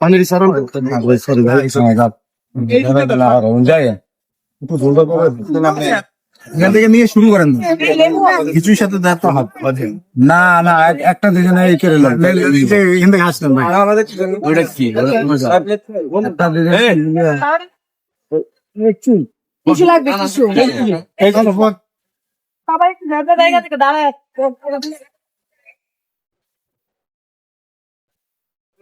পানির সারণ সরি ভাই যায় এখান থেকে নিয়ে শুরু করেন কিছুর সাথে দেখা হবে না না এক- একটা দুজনে এই করে এখান থেকে আসতেন ভাই ওইটা কি একটা দুজনে কিছু লাগবে কিছু এই কোনো ফোন- সবাই একটু জায়গা জায়গা থেকে দাঁড়ায়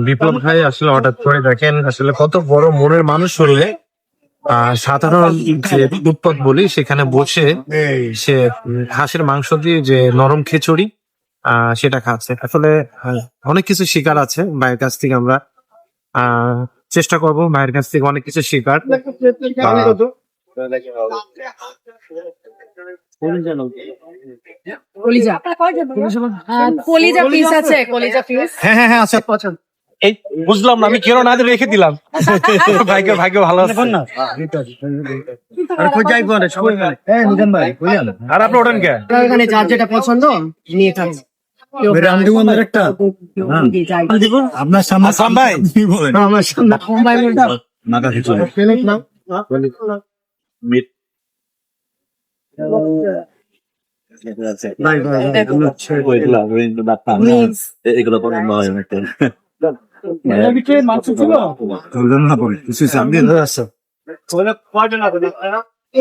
বিপ্লব ভাই আসলে হঠাৎ করে দেখেন আসলে কত বড় মনের মানুষ হলে আহ, সাধারণ যে উৎপাদ বলি সেখানে বসে সে হাঁসের মাংস দিয়ে যে নরম খিচুড়ি আহ, সেটা খাচ্ছে। আসলে অনেক কিছু শিকার আছে ভাইয়ের কাছ থেকে আমরা। আহ, চেষ্টা করব ভাইয়ের কাছ থেকে অনেক কিছু শিকার কলিজা। আহ, কলিজা পিস আছে কলিজা পিস হ্যাঁ হ্যাঁ হ্যাঁ আচ্ছা এই বুঝলাম না আমি কেন না রেখে দিলাম। ভাইকে ভাইকে ভালো আছে। আর কই যাই পরে সবাই এই নিজাম ভাই কই আর আপনি ওঠেন কে? এখানে যার যেটা পছন্দ নিয়ে খাচ্ছে একটা আপনার সামনে আমার সামনে নাকা মিট। এগুলো হয়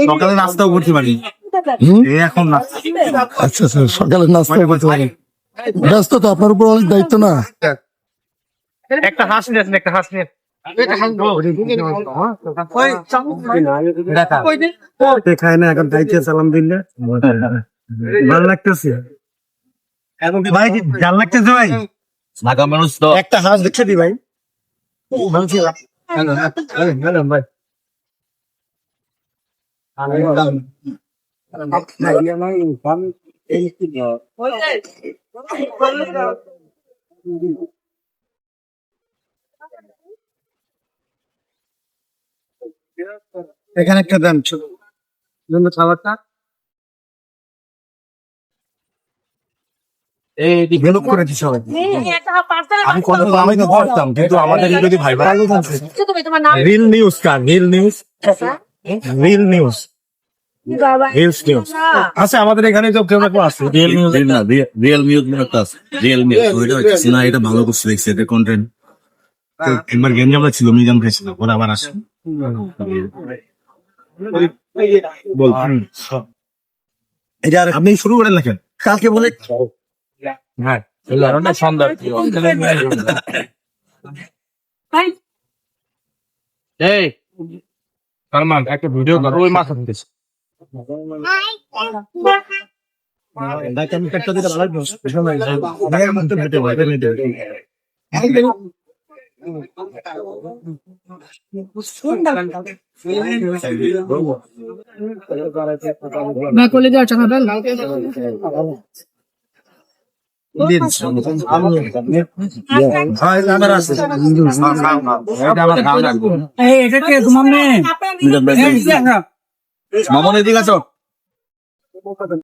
সকালে নাস্তাও করতে পারি। এখন নাস্তা। আচ্ছা আচ্ছা সকালে নাস্তা করতে পারি। ব্যস্ত তো আপনার উপর অনেক দায়িত্ব না? একটা হাঁস নিয়ে একটা হাঁস নিয়ে। খায় না এখন খাইতে সালাম ভালো লাগতেছে। ভাই জাল লাগতেছে ভাই? নাকা মানুষ তো। একটা হাঁস দেখে দি ভাই। ভাই। এখানে একটা দেন ছোট জন্য খাবারটা? সবাই। আমি কত আমি তো কিন্তু আমাদের যদি ভাই রিল নিউজ কার? Reel news reel news news আচ্ছা আমাদের এখানে তো কেউ না কেউ আছে। রিয়েল নিউজ না রিয়েল নিউজ একটা আছে। রিয়েল নিউজ ওইটা হচ্ছে না এটা ভালো করছে দেখছি এটা কন্টেন্ট একবার গেঞ্জামটা ছিল মিজাম খেয়েছিল ওরা আবার আসে বল। এই আর আপনি শুরু করেন লেখেন কালকে বলে হ্যাঁ এই সালমান একটা ভিডিও করো ওই মাথা থেকে না কলিজা চাকা দেন হ্যাঁ আমার আছে এটা আমার খাওয়া লাগবে এই এটা কে তোমার মেয়ে মামনের দিকে আছো